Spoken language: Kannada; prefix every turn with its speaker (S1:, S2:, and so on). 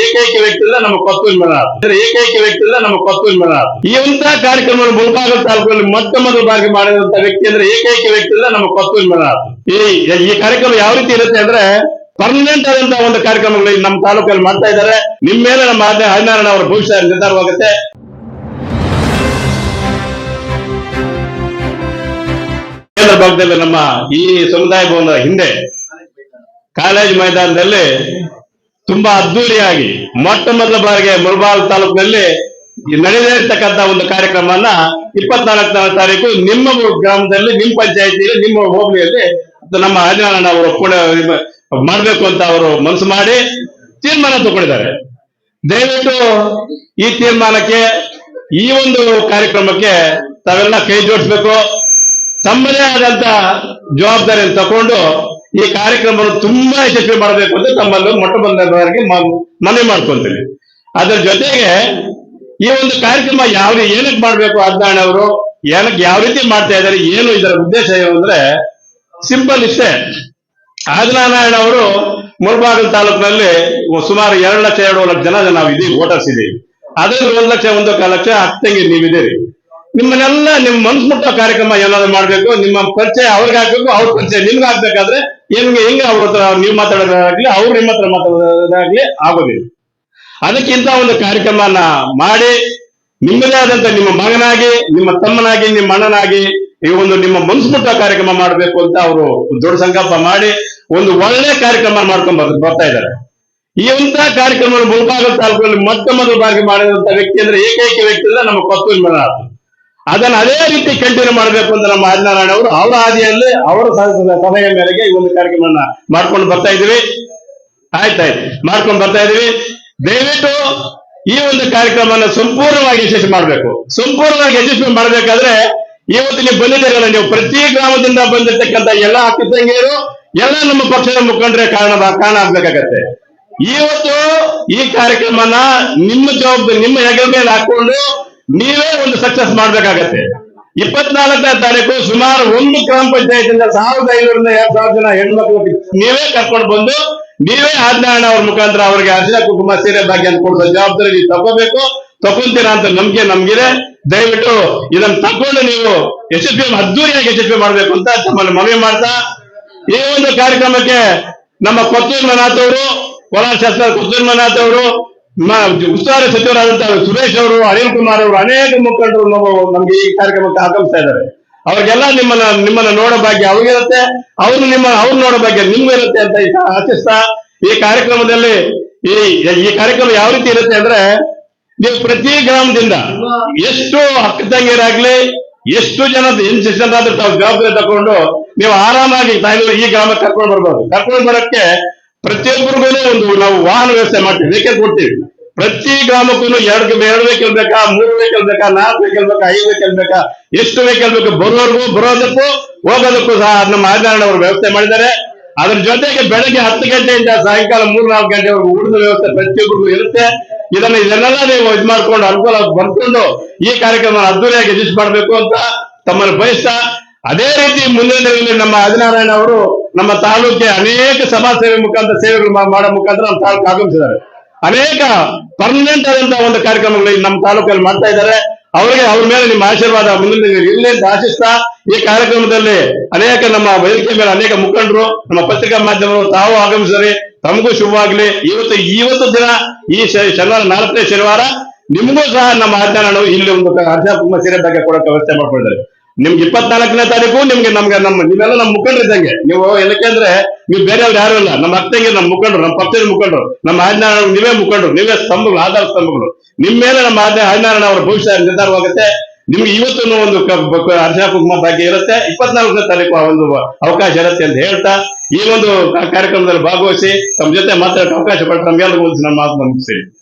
S1: ಏಕೈಕ ವ್ಯಕ್ತಿ ನಮ್ಮ ಮಂಜುನಾಥ್ ಇದರ ಏಕೈಕ ವ್ಯಕ್ತಿ ನಮ್ಮ ಕೊತ್ತೂರು ಮಂಜುನಾಥ್ ಈ ಅಂತ ಕಾರ್ಯಕ್ರಮವನ್ನು ಮುಳಬಾಗಲ ತಾಲೂಕಿನಲ್ಲಿ ಮೊಟ್ಟ ಮೊದಲು ಬಾರಿ ಮಾಡಿದಂತ ವ್ಯಕ್ತಿ ಅಂದ್ರೆ ಏಕೈಕ ವ್ಯಕ್ತಿ ನಮ್ಮ ಕೊತ್ತೂರು ಮಂಜುನಾಥ್ ಈ ಈ ಕಾರ್ಯಕ್ರಮ ಯಾವ ರೀತಿ ಇರುತ್ತೆ ಅಂದ್ರೆ ಪರ್ಮನೆಂಟ್ ಆದಂತಹ ಒಂದು ಕಾರ್ಯಕ್ರಮಗಳು ನಮ್ಮ ತಾಲೂಕಲ್ಲಿ ಮಾಡ್ತಾ ಇದ್ದಾರೆ. ನಿಮ್ಮ ಮೇಲೆ ನಮ್ಮ ಆದ್ಯ ಹರಿನಾರಾಯಣ ಅವರ ಭವಿಷ್ಯ ನಿರ್ಧಾರವಾಗುತ್ತೆ. ಭಾಗದಲ್ಲಿ ನಮ್ಮ ಈ ಸಮುದಾಯ ಭವನದ ಹಿಂದೆ ಕಾಲೇಜ್ ಮೈದಾನದಲ್ಲಿ ತುಂಬಾ ಅದ್ದೂರಿಯಾಗಿ ಮೊಟ್ಟ ಮೊದಲ ಬಾರಿಗೆ ಮುಳಬಾಲ್ ತಾಲೂಕಿನಲ್ಲಿ ನಡೆದೇ ಇರ್ತಕ್ಕಂತ ಒಂದು ಕಾರ್ಯಕ್ರಮವನ್ನ ಇಪ್ಪತ್ನಾಲ್ಕನೇ ತಾರೀಕು ನಿಮ್ಮ ಗ್ರಾಮದಲ್ಲಿ, ನಿಮ್ಮ ಪಂಚಾಯತಿಯಲ್ಲಿ, ನಿಮ್ಮ ಹೋಬಳಿಯಲ್ಲಿ ನಮ್ಮ ಹರಿನಾರಾಯಣ ಅವರು ಒಪ್ಕೊಂಡು ಮಾಡಬೇಕು ಅಂತ ಅವರು ಮನಸ್ಸು ಮಾಡಿ ತೀರ್ಮಾನ ತಗೊಂಡಿದ್ದಾರೆ. ದಯವಿಟ್ಟು ಈ ತೀರ್ಮಾನಕ್ಕೆ, ಈ ಒಂದು ಕಾರ್ಯಕ್ರಮಕ್ಕೆ ತಾವೆಲ್ಲ ಕೈ ಜೋಡಿಸ್ಬೇಕು. ತಮ್ಮದೇ ಆದಂತ ಜವಾಬ್ದಾರಿಯನ್ನು ತಕೊಂಡು ಈ ಕಾರ್ಯಕ್ರಮವನ್ನು ತುಂಬಾ ಯಶಸ್ವಿ ಮಾಡಬೇಕು ಅಂತ ತಮ್ಮಲ್ಲಿ ಮೊಟ್ಟ ಬಂದವರಿಗೆ ಮನವಿ ಮಾಡ್ಕೊಂತೀನಿ. ಅದರ ಜೊತೆಗೆ ಈ ಒಂದು ಕಾರ್ಯಕ್ರಮ ಯಾವ ಏನಕ್ ಮಾಡ್ಬೇಕು ಅಜ್ಞಾನ ಅವರು? ಏನಕ್ಕೆ ಯಾವ ರೀತಿ ಮಾಡ್ತಾ ಇದ್ದಾರೆ? ಏನು ಇದರ ಉದ್ದೇಶ ಏನು ಅಂದ್ರೆ ಸಿಂಪಲ್ ಇಷ್ಟೇ. ಆದಿನಾರಾಯಣ ಅವರು ಮುಳಬಾಗಲ್ ತಾಲೂಕಿನಲ್ಲಿ ಸುಮಾರು ಎರಡು ಲಕ್ಷ ಎರಡು ಲಕ್ಷ ಜನ ನಾವು ಇದೀವಿ ವೋಟರ್ಸ್ ಇದೀವಿ. ಅದರಲ್ಲಿ ಒಂದು ಲಕ್ಷ ಒಂದು ಲಕ್ಷ ಅಕ್ಕಂಗೆ ನೀವಿದ್ದೀರಿ. ನಿಮ್ಮನ್ನೆಲ್ಲ ನಿಮ್ಮ ಮನ್ಸ್ ಮುಟ್ಟೋ ಕಾರ್ಯಕ್ರಮ ಏನಾದ್ರು ಮಾಡ್ಬೇಕು, ನಿಮ್ಮ ಪರಿಚಯ ಅವ್ರಿಗೆ ಹಾಕ್ಬೇಕು, ಅವ್ರ ಪರಿಚಯ ನಿಮ್ಗೆ ಹಾಕ್ಬೇಕಾದ್ರೆ ಹೆಂಗೆ ಹೆಂಗ ಅವ್ರ ಹತ್ರ ನೀವು ಮಾತಾಡೋದಾಗ್ಲಿ, ಅವ್ರು ನಿಮ್ಮ ಹತ್ರ ಮಾತಾಡೋದಾಗ್ಲಿ ಆಗೋದಿಲ್ಲ. ಅದಕ್ಕಿಂತ ಒಂದು ಕಾರ್ಯಕ್ರಮನ ಮಾಡಿ, ನಿಮ್ಮದೇ ಆದಂತ ನಿಮ್ಮ ಮಗನಾಗಿ, ನಿಮ್ಮ ತಮ್ಮನಾಗಿ, ನಿಮ್ಮ ಅಣ್ಣನಾಗಿ ಈ ಒಂದು ನಿಮ್ಮ ಮನ್ಸು ಮುಟ್ಟ ಕಾರ್ಯಕ್ರಮ ಮಾಡಬೇಕು ಅಂತ ಅವರು ದೊಡ್ಡ ಸಂಕಲ್ಪ ಮಾಡಿ ಒಂದು ಒಳ್ಳೆ ಕಾರ್ಯಕ್ರಮ ಮಾಡ್ಕೊಂಡ್ ಬರ್- ಬರ್ತಾ ಇದ್ದಾರೆ. ಈ ಅಂತ ಕಾರ್ಯಕ್ರಮ ಮುಳಬಾಗಲ್ ತಾಲೂಕಲ್ಲಿ ಮೊಟ್ಟ ಮೊದಲು ಬಾರಿ ಮಾಡಿದಂತ ವ್ಯಕ್ತಿ ಅಂದ್ರೆ ಏಕೈಕ ವ್ಯಕ್ತಿ ಅಂದ್ರೆ ನಮ್ಮ ಕೊತ್ತೂರು ಮಂಜುನಾಥ್ ಅದನ್ನ ಅದೇ ರೀತಿ ಕಂಟಿನ್ಯೂ ಮಾಡಬೇಕು ಅಂತ ನಮ್ಮ ಆದಿನಾರಾಯಣ ಅವರು, ಅವರ ಹಾದಿಯಲ್ಲಿ ಅವರ ಸಲಹೆ ಮೇರೆಗೆ ಈ ಒಂದು ಕಾರ್ಯಕ್ರಮವನ್ನ ಮಾಡ್ಕೊಂಡು ಬರ್ತಾ ಇದೀವಿ. ಆಯ್ತಾಯ್ತು ಮಾಡ್ಕೊಂಡು ಬರ್ತಾ ಇದೀವಿ. ದಯವಿಟ್ಟು ಈ ಒಂದು ಕಾರ್ಯಕ್ರಮನ ಸಂಪೂರ್ಣವಾಗಿ ಯಶಸ್ವಿ ಮಾಡಬೇಕು. ಸಂಪೂರ್ಣವಾಗಿ ಯಶಸ್ವಿ ಮಾಡಬೇಕಾದ್ರೆ ಇವತ್ತು ನೀವು ಬಂದಿದ್ದೀರಲ್ಲ, ನೀವು ಪ್ರತಿ ಗ್ರಾಮದಿಂದ ಬಂದಿರ್ತಕ್ಕಂಥ ಎಲ್ಲ ಅಕ್ಕ ತಂಗಿಯರು, ಎಲ್ಲ ನಮ್ಮ ಪಕ್ಷದ ಮುಖಂಡರೇ ಕಾರಣ ಕಾರಣ ಆಗ್ಬೇಕಾಗತ್ತೆ. ಇವತ್ತು ಈ ಕಾರ್ಯಕ್ರಮನ ನಿಮ್ಮ ಜವಾಬ್ದಾರಿ ನಿಮ್ಮ ಹೆಗಲ ಮೇಲೆ ಹಾಕೊಂಡು ನೀವೇ ಒಂದು ಸಕ್ಸಸ್ ಮಾಡ್ಬೇಕಾಗತ್ತೆ. ಇಪ್ಪತ್ನಾಲ್ಕನೇ ತಾರೀಕು ಸುಮಾರು ಒಂದು ಗ್ರಾಮ ಪಂಚಾಯತಿಂದ ಸಾವಿರದ ಐನೂರಿಂದ ಎರಡ್ ಸಾವಿರ ಜನ ಹೆಣ್ಮಕ್ಳು ನೀವೇ ಕರ್ಕೊಂಡು ಬಂದು, ನೀವೇ ಆಜ್ಞಾನ ಅವ್ರ ಮುಖಾಂತರ ಅವರಿಗೆ ಅರ್ಶಿನ ಕುಟುಂಬ ಸೀರೆ ಭಾಗ್ಯ ಕೊಡಿಸೋ ಜವಾಬ್ದಾರಿ ನೀವು ತಗೋಬೇಕು. ತಗೊಂತೀರಾ ಅಂತ ನಂಬಿಕೆ ನಮ್ಗಿದೆ. ದಯವಿಟ್ಟು ಇದನ್ನ ತಗೊಂಡು ನೀವು ಯಶಸ್ವಿ ಅದ್ದೂರಿಯಾಗಿ ಯಶಸ್ವಿ ಮಾಡ್ಬೇಕು ಅಂತ ತಮ್ಮಲ್ಲಿ ಮನವಿ ಮಾಡ್ತಾ, ಈ ಒಂದು ಕಾರ್ಯಕ್ರಮಕ್ಕೆ ನಮ್ಮ ಕೊತ್ತೂರು ಮನಾಥ್ ಅವರು, ಕೋಲಾರ ಶಾಸಕ ಕೊತ್ತೂರು ಮನಾಥ್ ಉಸ್ತುವಾರಿ ಸಚಿವರಾದಂತಹ ಸುರೇಶ್ ಅವರು, ಅನಿಲ್ ಕುಮಾರ್ ಅವರು ಅನೇಕ ಮುಖಂಡರು ನಮ್ಗೆ ಈ ಕಾರ್ಯಕ್ರಮಕ್ಕೆ ಆಗಮಿಸ್ತಾ ಇದ್ದಾರೆ. ಅವ್ರಿಗೆಲ್ಲ ನಿಮ್ಮನ್ನ ನಿಮ್ಮನ್ನ ನೋಡೋ ಭಾಗ್ಯ ಅವ್ರಿಗಿರುತ್ತೆ. ಅವ್ರು ನಿಮ್ಮ ಅವ್ರು ನೋಡೋ ಭಾಗ್ಯ ನಿಮ್ಗೂ ಇರುತ್ತೆ ಅಂತ ಆಶಿಸ್ತಾ ಈ ಕಾರ್ಯಕ್ರಮದಲ್ಲಿ ಈ ಈ ಕಾರ್ಯಕ್ರಮ ಯಾವ ರೀತಿ ಇರುತ್ತೆ ಅಂದ್ರೆ ನೀವು ಪ್ರತಿ ಗ್ರಾಮದಿಂದ ಎಷ್ಟು ಅಕ್ಕ ತಂಗಿಯರಾಗ್ಲಿ ಎಷ್ಟು ಜನ ಜವಾಬ್ದಾರಿ ತಗೊಂಡು ನೀವು ಆರಾಮಾಗಿ ಈ ಗ್ರಾಮಕ್ಕೆ ಕರ್ಕೊಂಡು ಬರ್ಬೋದು. ಕರ್ಕೊಂಡು ಬರಕ್ಕೆ ಪ್ರತಿಯೊಬ್ಬರಿಗೂ ಒಂದು ನಾವು ವಾಹನ ವ್ಯವಸ್ಥೆ ಮಾಡ್ತೀವಿ ವೆಹಿಕಲ್ ಕೊಡ್ತೀವಿ. ಪ್ರತಿ ಗ್ರಾಮಕ್ಕೂ ಎರಡು ಎರಡು ವೆಹಿಕಲ್ ಬೇಕಾ, ಮೂರು ವೆಹಿಕಲ್ ಬೇಕಾ, ನಾಲ್ಕು ವೆಹಿಕಲ್ ಬೇಕಾ, ಐದು ವೆಹಿಕಲ್ ಬೇಕಾ, ಎಷ್ಟು ವೆಹಿಕಲ್ ಬೇಕು ಬರೋರ್ಗೂ ಬರೋದಕ್ಕೂ ಹೋಗೋದಕ್ಕೂ ಸಹ ನಮ್ಮ ಆಧಾರಣ ಅವರು ವ್ಯವಸ್ಥೆ ಮಾಡಿದ್ದಾರೆ. ಅದ್ರ ಜೊತೆಗೆ ಬೆಳಗ್ಗೆ ಹತ್ತು ಗಂಟೆಯಿಂದ ಸಾಯಂಕಾಲ ಮೂರ್ ನಾಲ್ಕು ಗಂಟೆವರೆಗೂ ಊಟದ ವ್ಯವಸ್ಥೆ ಪ್ರತಿಯೊಬ್ಬರಿಗೂ ಇರುತ್ತೆ. ಇದನ್ನ ಇದನ್ನೆಲ್ಲ ನೀವು ಇದು ಮಾಡ್ಕೊಂಡು ಅನುಕೂಲ ಬರ್ಕೊಂಡು ಈ ಕಾರ್ಯಕ್ರಮ ಅದ್ದೂರಿಯಾಗಿ ಯಶಸ್ವಿ ಮಾಡಬೇಕು ಅಂತ ತಮ್ಮನ್ನು ಬಯಸ್ತಾ, ಅದೇ ರೀತಿ ಮುಂದಿನ ನಮ್ಮ ಆದಿನಾರಾಯಣ ಅವರು ನಮ್ಮ ತಾಲೂಕಿಗೆ ಅನೇಕ ಸಮಾಜ ಸೇವೆ ಮುಖಾಂತರ ಸೇವೆಗಳು ಮಾಡೋ ಮುಖಾಂತರ ನಮ್ಮ ತಾಲೂಕು ಆಗಮಿಸಿದ್ದಾರೆ. ಅನೇಕ ಪರ್ಮನೆಂಟ್ ಆದಂತಹ ಒಂದು ಕಾರ್ಯಕ್ರಮಗಳು ನಮ್ಮ ತಾಲೂಕಲ್ಲಿ ಮಾಡ್ತಾ ಇದ್ದಾರೆ. ಅವರಿಗೆ ಅವ್ರ ಮೇಲೆ ನಿಮ್ಮ ಆಶೀರ್ವಾದ ಮುಂದಿನ ಅಂತ ಆಶಿಸ್ತಾ ಈ ಕಾರ್ಯಕ್ರಮದಲ್ಲಿ ಅನೇಕ ನಮ್ಮ ವೇದಿಕೆ ಮೇಲೆ ಅನೇಕ ಮುಖಂಡರು, ನಮ್ಮ ಪತ್ರಿಕಾ ಮಾಧ್ಯಮಗಳು ತಾವು ಆಗಮಿಸಿದರೆ ತಮಗೂ ಶುಭವಾಗ್ಲಿ. ಇವತ್ತು ಇವತ್ತು ದಿನ ಈ ಶನಿವಾರ, ನಾಲ್ಕನೇ ಶನಿವಾರ ನಿಮಗೂ ಸಹ ನಮ್ಮ ಆಜ್ಞಾನಗಳು ಇಲ್ಲಿ ಒಂದು ಅರ್ಧ ಕುಟುಂಬ ಸೀರೆ ಬಗ್ಗೆ ಕೊಡೋಕೆ ವ್ಯವಸ್ಥೆ ಮಾಡ್ಕೊಂಡಿದ್ದಾರೆ. ನಿಮ್ಗೆ ಇಪ್ಪತ್ನಾಲ್ಕನೇ ತಾರೀಕು, ನಿಮ್ಗೆ ನಮ್ಗೆ ನಮ್ಮ ನೀವೆಲ್ಲ ನಮ್ಮ ಮುಖಂಡರು ಇದ್ದಂಗೆ. ನೀವು ಏನಕ್ಕೆ ನೀವು ಬೇರೆಯವ್ರು ಯಾರು ಇಲ್ಲ. ನಮ್ಮ ಅತ್ತೆಗೆ ನಮ್ಮ ಮುಖಂಡರು, ನಮ್ಮ ಪಕ್ಷದ ಮುಖಂಡರು, ನಮ್ಮ ಆಜ್ಞಾನ ನೀವೇ ಮುಖಂಡರು, ನೀವೇ ಸ್ತಂಭಗಳು, ಆಧಾರ ಸ್ತಂಭಗಳು. ನಿಮ್ಮ ಮೇಲೆ ನಮ್ಮ ಆಜ್ಞೆ ಅವರ ಭವಿಷ್ಯ ನಿರ್ಧಾರವಾಗುತ್ತೆ ನಿಮ್ಗೆ ಇವತ್ತು ಒಂದು ಬ- ಕುಂಕುಮ ಭಾಗ್ಯ ಇರುತ್ತೆ. ಇಪ್ಪತ್ನಾಲ್ಕನೇ ತಾರೀಕು ಆ ಒಂದು ಅವಕಾಶ ಇರುತ್ತೆ ಅಂತ ಹೇಳ್ತಾ, ಈ ಒಂದು ಕಾರ್ಯಕ್ರಮದಲ್ಲಿ ಭಾಗವಹಿಸಿ, ತಮ್ಮ ಜೊತೆ ಮಾತಾಡೋಕೆ ಅವಕಾಶ ಪಟ್ಟು ನಮ್ಗೆಲ್ಲರಿಗೂ ಒಂದು ನಮ್ಮ ಮಾತು ಮುಗಿಸ್ತೀನಿ